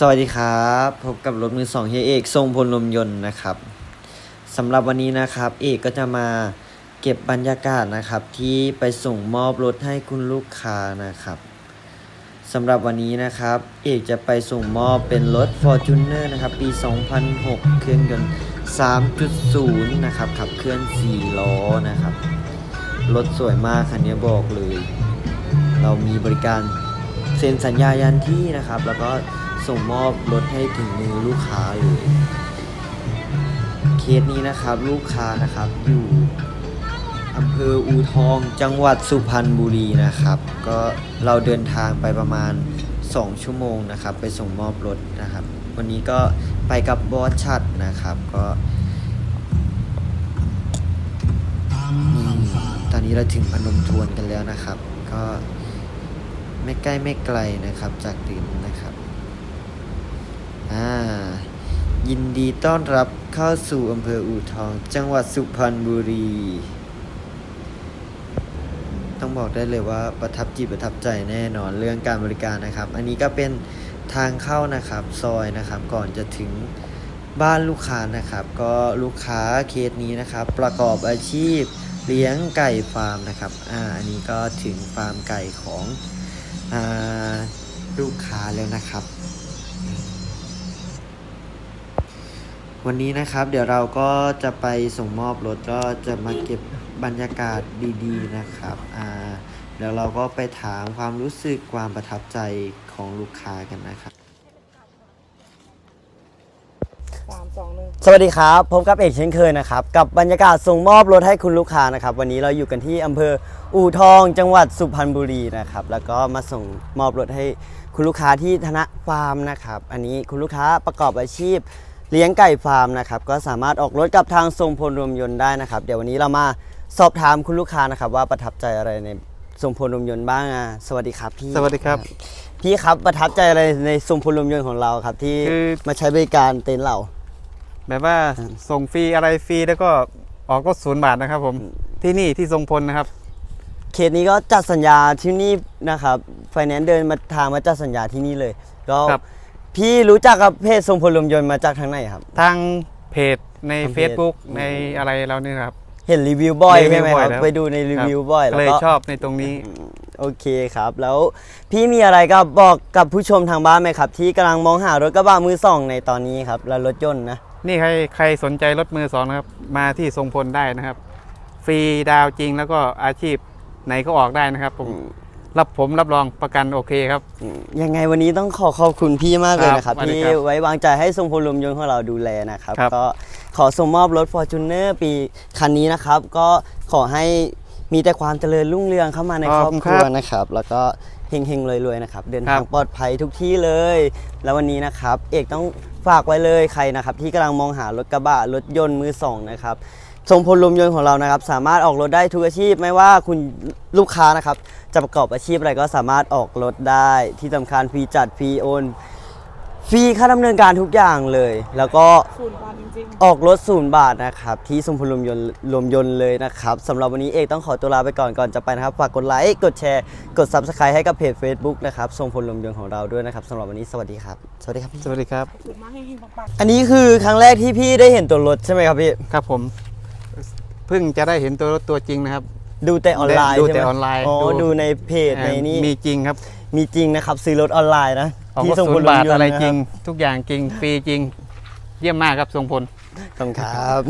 สวัสดีครับพบกับรถมือสองเฮเอกทรงพลลมยนต์นะครับสำหรับวันนี้นะครับ เอกก็จะมาเก็บบรรยากาศนะครับ ที่ไปส่งมอบรถให้คุณลูกค้านะครับสำหรับวันนี้นะครับ เอกจะไปส่งมอบเป็นรถ Fortuner นะครับ ปี 2006 เครื่องยนต์ 3.0 นะครับขับเคลื่อน 4 ล้อนะครับรถสวยมากคันนี้บอกเลย เรามีบริการเซ็นสัญญายันที่นะครับ แล้วก็ ส่งมอบรถให้ถึงมือลูกค้าเลยเคสนี้นะครับลูกค้านะครับอยู่อำเภออูทองจังหวัดสุพรรณบุรีนะครับ ก็เราเดินทางไปประมาณ 2 ชั่วโมงนะครับ ไปส่งมอบรถนะครับ วันนี้ก็ไปกับบอสชัดนะครับก็ตอนนี้เราถึงพนมทวนกันแล้วนะครับ ก็ไม่ใกล้ไม่ไกลนะครับจากดินนะครับ อ่า ยินดีต้อนรับเข้าสู่อำเภออู่ทอง จังหวัดสุพรรณบุรี ต้องบอกได้เลยว่าประทับจิตประทับใจแน่นอนเรื่องการบริการนะครับ อันนี้ก็เป็นทางเข้านะครับซอยนะครับ ก่อนจะถึงบ้านลูกค้านะครับ ก็ลูกค้าเคสนี้นะครับ ประกอบอาชีพเลี้ยงไก่ฟาร์มนะครับ อ่า อันนี้ก็ถึงฟาร์มไก่ของอ่าลูกค้าแล้วนะครับ วันนี้นะครับเดี๋ยวเราก็จะไปส่งมอบรถก็จะมาเก็บบรรยากาศดีๆนะครับอ่าเดี๋ยวเราก็ไปถามความรู้สึกความประทับใจของลูกค้ากันนะครับสองหนึ่งสวัสดีครับพบกับเอกเช่นเคยนะครับ กับบรรยากาศส่งมอบรถให้คุณลูกค้านะครับ วันนี้เราอยู่กันที่อำเภออู่ทองจังหวัดสุพรรณบุรีนะครับ แล้วก็มาส่งมอบรถให้คุณลูกค้าที่ธนฟาร์มนะครับ อันนี้คุณลูกค้าประกอบอาชีพ เลี้ยงไก่ฟาร์มนะครับก็สามารถออกรถกับทางทรงพลรวมยนต์ได้นะครับ เดี๋ยววันนี้เรามาสอบถามคุณลูกค้านะครับ ว่าประทับใจอะไรในทรงพลรวมยนต์บ้างอะสวัสดีครับพี่สวัสดีครับ พี่ครับประทับใจอะไรในทรงพลรวมยนต์ของเราครับ ที่คือ มาใช้บริการเต็นท์เรา แบบว่าส่งฟรีอะไรฟรีแล้วก็ออกก็ศูนย์บาทนะครับ ผมที่นี่ที่ทรงพลนะครับ เคสนี้ก็จัดสัญญาที่นี่นะครับไฟแนนซ์เดินมาทางมาจัดสัญญาที่นี่เลยก็ครับ พี่รู้จักกับเพจทรงพลลมยนต์มาจากทางไหนครับ ทางเพจใน ทางเพจ Facebook ในอะไรเราเนี่ยครับ เห็นรีวิวบ่อยรีวิวใช่ไหมบ่คอยรับแล้ว ไปดูในรีวิวบ่อยก็แล้วเลยก็ชอบในตรงนี้ โอเคครับ แล้วพี่มีอะไรก็บอกกับผู้ชมทางบ้านไหมครับ ที่กำลังมองหารถกระบะมือสองในตอนนี้ครับและรถยนต์นะ นี่ใครใครสนใจรถมือสองนะครับ มาที่ทรงพลได้นะครับ ฟรีดาวจริงแล้วก็อาชีพไหนก็ออกได้นะครับผม รับผมรับรองประกันโอเคครับ ยังไงวันนี้ต้องขอขอบคุณพี่มากเลยนะครับครับสวัสดีที่ครับไว้วางใจให้ทรงพลลมยนต์ของเราดูแลนะครับครับ ก็ขอส่งมอบรถ Fortuner ปีคันนี้นะครับ ก็ขอให้มีแต่ความเจริญรุ่งเรืองเข้ามาในครอบครัวนะครับ แล้วก็เฮงๆรวยๆนะครับ เดินทางปลอดภัยทุกที่เลย แล้ววันนี้นะครับ เอกต้องฝากไว้เลยใครนะครับ ที่กำลังมองหารถกระบะรถยนต์มือสองนะครับ ทรงพลลมยนต์ของเรานะครับ สามารถออกรถได้ทุกอาชีพไม่ว่าคุณลูกค้านะครับ จะประกอบอาชีพอะไรก็สามารถออกรถได้ที่สำคัญฟรีจัดฟรีโอนฟรีค่าดำเนินการทุกอย่างเลย แล้วก็ศูนย์บาทจริงออกรถศูนย์บาทนะครับ ที่ทรงพลลมยนต์รวมยนต์เลยนะครับสำหรับวันนี้เอกต้องขอตัวลาไปก่อนก่อนจะไปนะครับฝากกดไลค์กดแชร์กด Subscribe ให้กับเพจ Facebook นะครับทรงพลลมยนต์ของเราด้วยนะครับสำหรับวันนี้สวัสดีครับสวัสดีครับพี่สวัสดีครับ ๆถูกมากให้เฮงปังอันนี้คือครั้งแรกที่พี่ได้เห็นตัวรถใช่ไหมครับพี่ ครับผม เพิ่งจะได้เห็นตัวรถตัวจริงนะครับ ดูแต่ออนไลน์ดูใช่ไหมแต่ออนไลน์อ๋อดูดูในเพจในนี่มีจริงครับ มีจริงนะครับ ซื้อรถออนไลน์นะออกที่รถทรงศูพนลย์บาทยนต์อะไรนคบจริง ทุกอย่างจริงฟรีจริง เยี่ยมมากครับทรงพลขอบคุณครับ